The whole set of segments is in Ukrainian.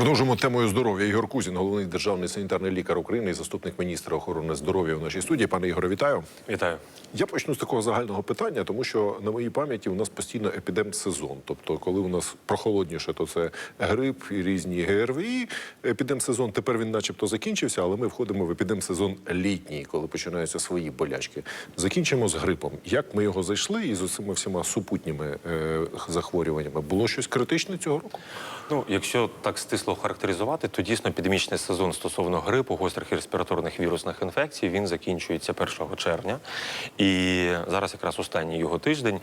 Продовжуємо темою здоров'я. Ігор Кузін, головний державний санітарний лікар України і заступник міністра охорони здоров'я у нашій студії. Пане Ігоре, вітаю. Вітаю. Я почну з такого загального питання, тому що на моїй пам'яті у нас постійно епідемсезон. Тобто, коли у нас прохолодніше, то це грип і різні ГРВІ. Епідемсезон тепер він, начебто, закінчився, але ми входимо в епідемсезон літній, коли починаються свої болячки. Закінчимо з грипом. Як ми його зайшли і з цими всіма супутніми е, захворюваннями? Було щось критичне цього року? Ну, якщо так стисло характеризувати, то дійсно епідемічний сезон стосовно грипу, гострих і респіраторних вірусних інфекцій він закінчується 1 червня. І зараз якраз останній його тиждень.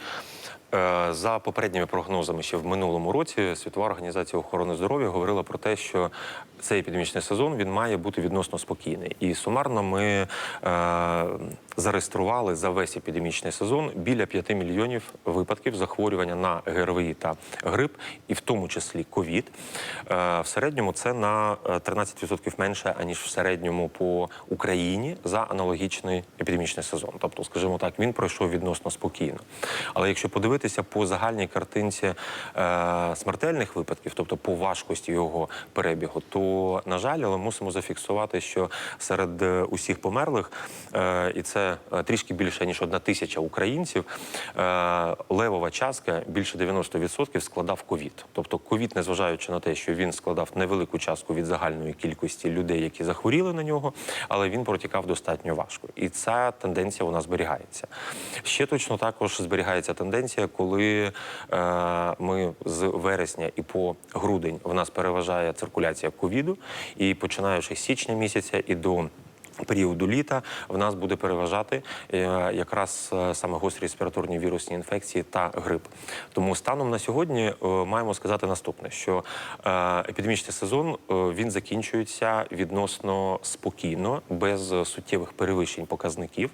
Е, За попередніми прогнозами, ще в минулому році Світова організація охорони здоров'я говорила про те, що цей епідемічний сезон він має бути відносно спокійний. І сумарно ми е, зареєстрували за весь епідемічний сезон біля 5 мільйонів випадків захворювання на ГРВІ та грип, і в тому числі ковід. Е, в середньому це на е, 13% менше аніж в середньому по Україні за аналогічний епідемічний сезон. Тобто, скажімо так, він пройшов відносно спокійно. Але якщо подивитися по загальній картинці е, смертельних випадків, тобто по важкості його перебігу, то на жаль, але мусимо зафіксувати, що серед е, усіх померлих, е, і це е, трішки більше ніж одна тисяча українців, е, левова частка більше 90% складав ковід. Тобто ковід, незважаючи на те, що він складав невелику частку від загальної кількості людей, які захворіли на нього, але він протікав достатньо важко. І ця тенденція у нас зберігається. Ще точно також зберігається тенденція, коли е, ми з вересня і по грудень в нас переважає циркуляція ковіду, і починаючи з січня місяця і до періоду літа в нас буде переважати е, якраз е, саме гострі респіраторні вірусні інфекції та грип. Тому станом на сьогодні е, маємо сказати наступне: що епідемічний сезон він закінчується відносно спокійно, без суттєвих перевищень показників.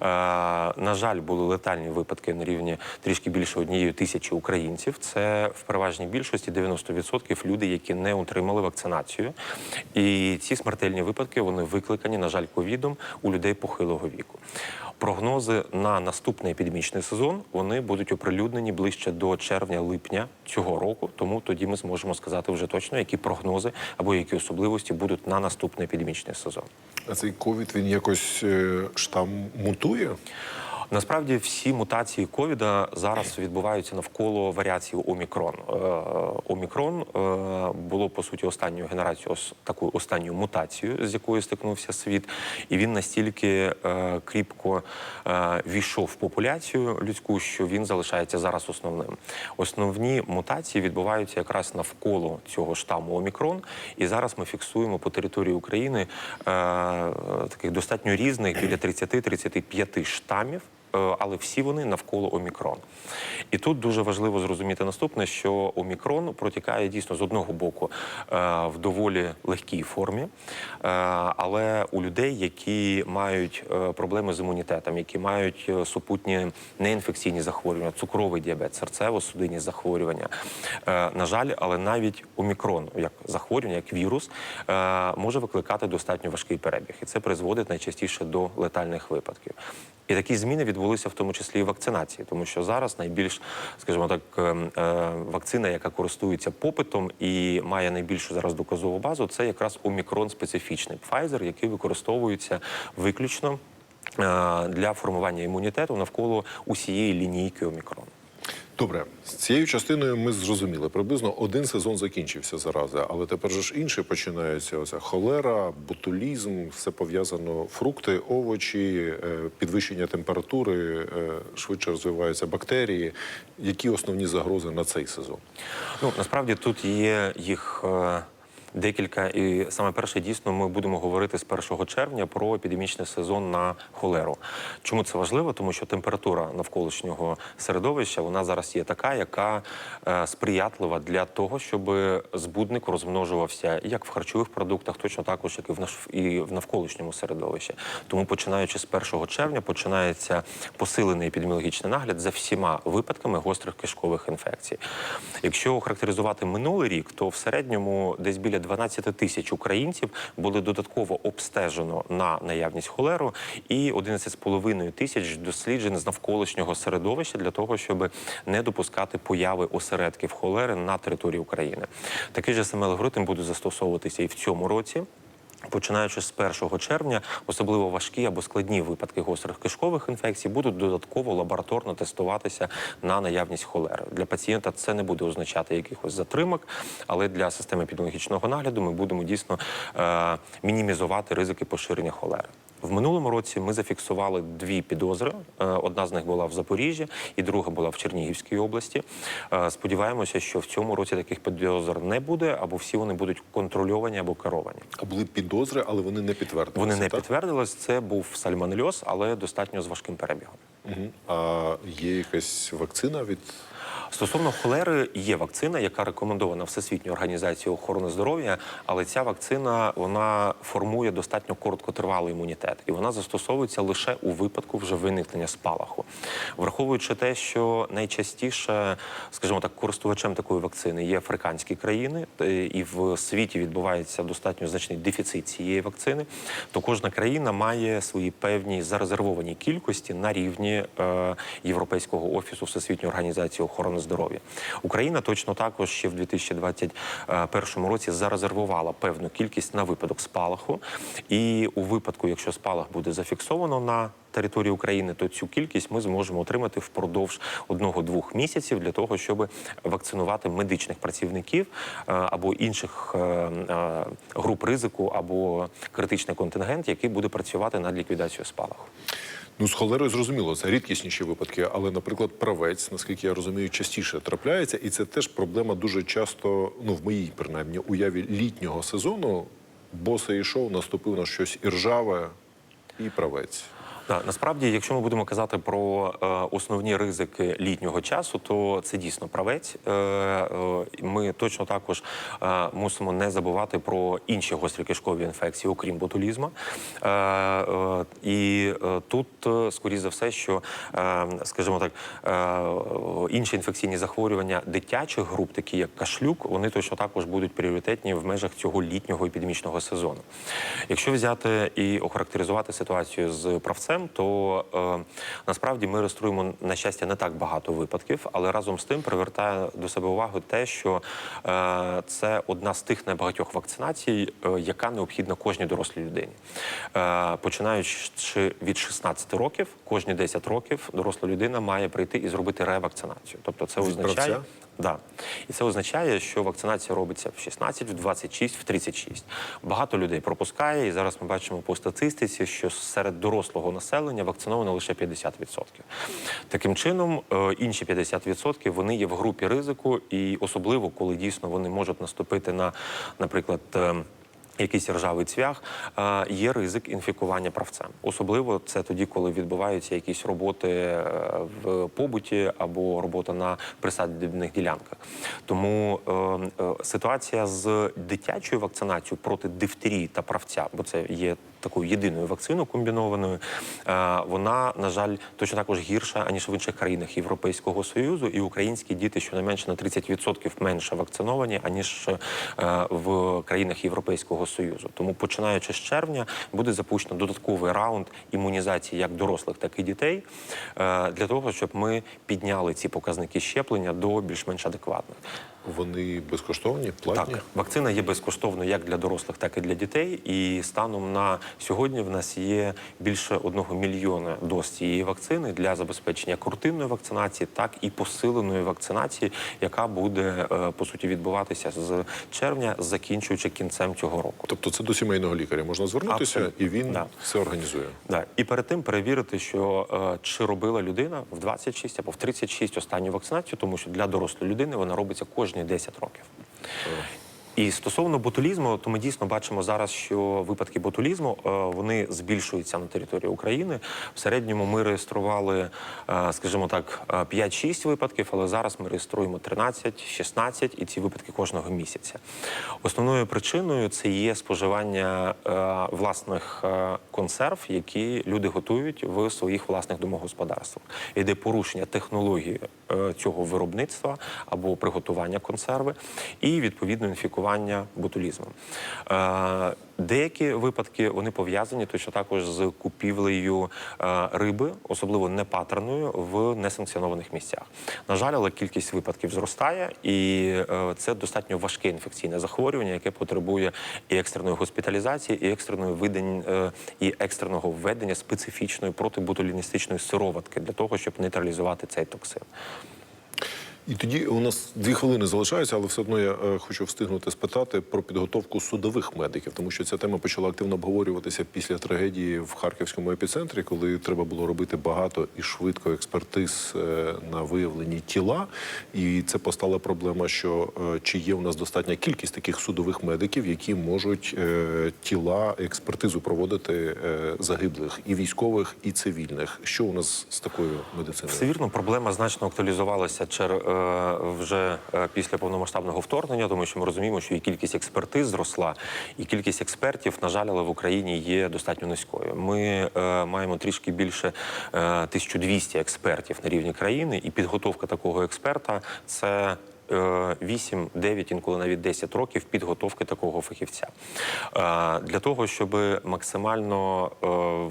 На жаль, були летальні випадки на рівні трішки більше однієї тисячі українців. Це в переважній більшості 90% люди, які не отримали вакцинацію. І ці смертельні випадки вони викликані, на жаль, ковідом у людей похилого віку. Прогнози на наступний епідемічний сезон вони будуть оприлюднені ближче до червня-липня цього року. Тому тоді ми зможемо сказати вже точно, які прогнози або які особливості будуть на наступний епідемічний сезон. А цей ковід він якось е, штам мутує? Насправді всі мутації ковіда зараз відбуваються навколо варіації Омікрон. Е, Омікрон е, було по суті останньою генерацією, ос- таку останню мутацію, з якою стикнувся світ, і він настільки е, кріпко війшов в популяцію людську, що він залишається зараз основним. Основні мутації відбуваються якраз навколо цього штаму Омікрон. І зараз ми фіксуємо по території України таких достатньо різних біля 30-35 штамів. Е, Але всі вони навколо Омікрон. І тут дуже важливо зрозуміти наступне, що Омікрон протікає дійсно з одного боку е, в доволі легкій формі, е, але у людей, які мають проблеми з імунітетом, які мають супутні неінфекційні захворювання, цукровий діабет, серцево-судинні захворювання. На жаль, але навіть Омікрон, як захворювання, як вірус, може викликати достатньо важкий перебіг, і це призводить найчастіше до летальних випадків. І такі зміни відбулися в тому числі і вакцинації, тому що зараз найбільш, скажімо так, е, е, вакцина, яка користується попитом і має найбільшу зараз доказову базу, це якраз омікрон специфічний Pfizer, який використовується виключно е, для формування імунітету навколо усієї лінійки омікрон. Добре, з цією частиною ми зрозуміли. Приблизно один сезон закінчився зарази, але тепер ж інше починається. Оця холера, ботулізм, все пов'язано. Фрукти, овочі, е, підвищення температури, е, швидше розвиваються бактерії. Які основні загрози на цей сезон? Ну насправді тут є їх. Декілька, і саме перше дійсно ми будемо говорити з 1 червня про епідемічний сезон на холеру. Чому це важливо? Тому що температура навколишнього середовища вона зараз є така, яка е, сприятлива для того, щоб збудник розмножувався як в харчових продуктах, точно також як і в навколишньому середовищі. Тому починаючи з 1 червня починається посилений епідеміологічний нагляд за всіма випадками гострих кишкових інфекцій. Якщо характеризувати минулий рік, то в середньому десь біля 12 тисяч українців були додатково обстежено на наявність холеру, і 11,5 тисяч досліджень з навколишнього середовища для того, щоб не допускати появи осередків холери на території України. Такий же саме алгоритм буде застосовуватися і в цьому році. Починаючи з 1 червня, особливо важкі або складні випадки гострих кишкових інфекцій будуть додатково лабораторно тестуватися на наявність холери. Для пацієнта це не буде означати якихось затримок, але для системи епідеміологічного нагляду ми будемо дійсно е, мінімізувати ризики поширення холери. В минулому році ми зафіксували дві підозри. Е, Одна з них була в Запоріжжі, і друга була в Чернігівській області. Е, Сподіваємося, що в цьому році таких підозр не буде, або всі вони будуть контрольовані або керовані. А були підозри, але вони не підтвердилися. Вони не так? підтвердились. Це був сальмонельоз, але достатньо з важким перебігом. Мгм. А є якась вакцина від Стосовно холери є вакцина, яка рекомендована Всесвітньою організацією охорони здоров'я, але ця вакцина вона формує достатньо короткотривалий імунітет, і вона застосовується лише у випадку вже виникнення спалаху, враховуючи те, що найчастіше, скажімо так, користувачем такої вакцини є африканські країни, е, і в світі відбувається достатньо значний дефіцит цієї вакцини. То кожна країна має свої певні зарезервовані кількості на рівні е, Європейського офісу Всесвітньої організації охорони здоров'я. Україна точно також ще в 2021 році зарезервувала певну кількість на випадок спалаху. І у випадку, якщо спалах буде зафіксовано на території України, то цю кількість ми зможемо отримати впродовж одного-двох місяців для того, щоб вакцинувати медичних працівників е, або інших е, е, груп ризику, або критичний контингент, який буде працювати над ліквідацією спалаху. Ну з холерою зрозуміло, це рідкісніші випадки, але, наприклад, правець, наскільки я розумію, частіше трапляється, і це теж проблема дуже часто, ну в моїй принаймні уяві літнього сезону. Босий йшов, наступив на щось іржаве і правець. Да, насправді, якщо ми будемо казати про е, основні ризики літнього часу, то це дійсно правець. Е, е, ми точно також е, мусимо не забувати про інші гострі кишкові інфекції, окрім ботулізму. Е, е, і е, тут, е, скоріш за все, що, е, скажімо так, інші інфекційні захворювання дитячих груп, такі як кашлюк, вони точно також будуть пріоритетні в межах цього літнього епідемічного сезону. Якщо взяти і охарактеризувати ситуацію з правцем, то насправді ми реєструємо на щастя не так багато випадків, але разом з тим привертає до себе увагу те, що це одна з тих небагатьох вакцинацій, яка необхідна кожній дорослій людині. Починаючи від 16 років, кожні 10 років доросла людина має прийти і зробити ревакцинацію. Тобто це означає. Да. І це означає, що вакцинація робиться в 16, в 26, в 36. Багато людей пропускає, і зараз ми бачимо по статистиці, що серед дорослого населення вакциновано лише 50%. Таким чином, е, інші 50% вони є в групі ризику, і особливо, коли дійсно вони можуть наступити на, наприклад, е, Якийсь ржавий цвях, е, є ризик інфікування правцем. Особливо це тоді, коли відбуваються якісь роботи е, в побуті або робота на присадибних ділянках. Тому е, ситуація з дитячою вакцинацією проти дифтерії та правця, бо це є такою єдиною вакциною комбінованою, вона, на жаль, точно також гірша, аніж в інших країнах Європейського Союзу, і українські діти щонайменше на 30% менше вакциновані, аніж в країнах Європейського Союзу. Тому, починаючи з червня, буде запущено додатковий раунд імунізації як дорослих, так і дітей, е, для того, щоб ми підняли ці показники щеплення до більш-менш адекватних. Вони безкоштовні, платні. Так, вакцина є безкоштовною як для дорослих, так і для дітей. І станом на сьогодні в нас є більше одного мільйона доз цієї вакцини для забезпечення куртивної вакцинації, так і посиленої вакцинації, яка буде е, по суті відбуватися з червня, закінчуючи кінцем цього року. Тобто це до сімейного лікаря можна звернутися, Абсолютно. і він Да. все організує. Да. І перед тим перевірити, що е, чи робила людина в 26 або в 36 останню вакцинацію, тому що для дорослої людини вона робиться кожні 10 років. І стосовно ботулізму, то ми дійсно бачимо зараз, що випадки ботулізму е, вони збільшуються на території України. В середньому ми реєстрували, е, скажімо так, е, 5-6 випадків, але зараз ми реєструємо 13-16 і ці випадки кожного місяця. Основною причиною це є споживання е, власних е, консерв, які люди готують в своїх власних домогосподарствах. Йде порушення технології е, цього виробництва або приготування консерви, і відповідно інфікування лікування ботулізмом. Е, Деякі випадки вони пов'язані точно також з купівлею е, риби, особливо непатерною, в несанкціонованих місцях. На жаль, але кількість випадків зростає, і е, це достатньо важке інфекційне захворювання, яке потребує і екстреної госпіталізації, і екстреної видань, і екстреного введення специфічної протиботуліністичної сироватки для того, щоб нейтралізувати цей токсин. І тоді у нас дві хвилини залишаються, але все одно я е, хочу встигнути спитати про підготовку судових медиків, тому що ця тема почала активно обговорюватися після трагедії в харківському епіцентрі, коли треба було робити багато і швидко експертиз е, на виявлені тіла. І це постала проблема, що е, чи є у нас достатня кількість таких судових медиків, які можуть тіла експертизу проводити загиблих і військових, і цивільних. Що у нас з такою медициною? Все вірно, проблема значно актуалізувалася чер, е, вже е, після повномасштабного вторгнення, тому що ми розуміємо, що і кількість експертиз зросла, і кількість експертів, на жаль, але в Україні є достатньо низькою. Ми е, маємо трішки більше е, 1200 експертів на рівні країни, і підготовка такого експерта це. Е, 8, 9, інколи навіть 10 років підготовки такого фахівця Е, для того, щоб максимально е,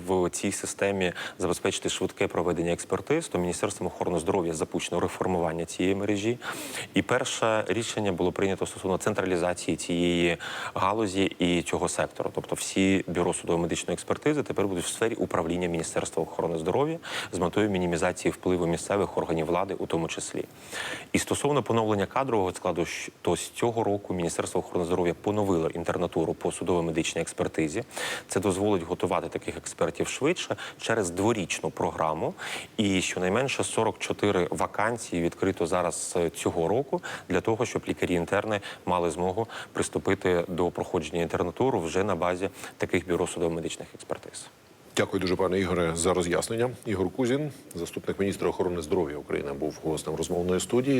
в цій системі забезпечити швидке проведення експертиз, то Міністерством охорони здоров'я запущено реформування цієї мережі. І перше рішення було прийнято стосовно централізації цієї галузі і цього сектору. Тобто, всі бюро судово-медичної експертизи тепер будуть в сфері управління Міністерства охорони здоров'я з метою мінімізації впливу місцевих органів влади, у тому числі. І стосовно поновлення кадрового складу, то з цього року Міністерство охорони здоров'я поновило інтернатуру по судово-медичній експертизі. Це дозволить готувати таких експертів швидше через дворічну програму. І щонайменше 44 вакансії відкрито зараз е, цього року для того, щоб лікарі-інтерни мали змогу приступити до проходження інтернатуру вже на базі таких бюро судово-медичних експертиз. Дякую дуже, пане Ігоре, за роз'яснення. Ігор Кузін, заступник міністра охорони здоров'я України, був гостем розмовної студії.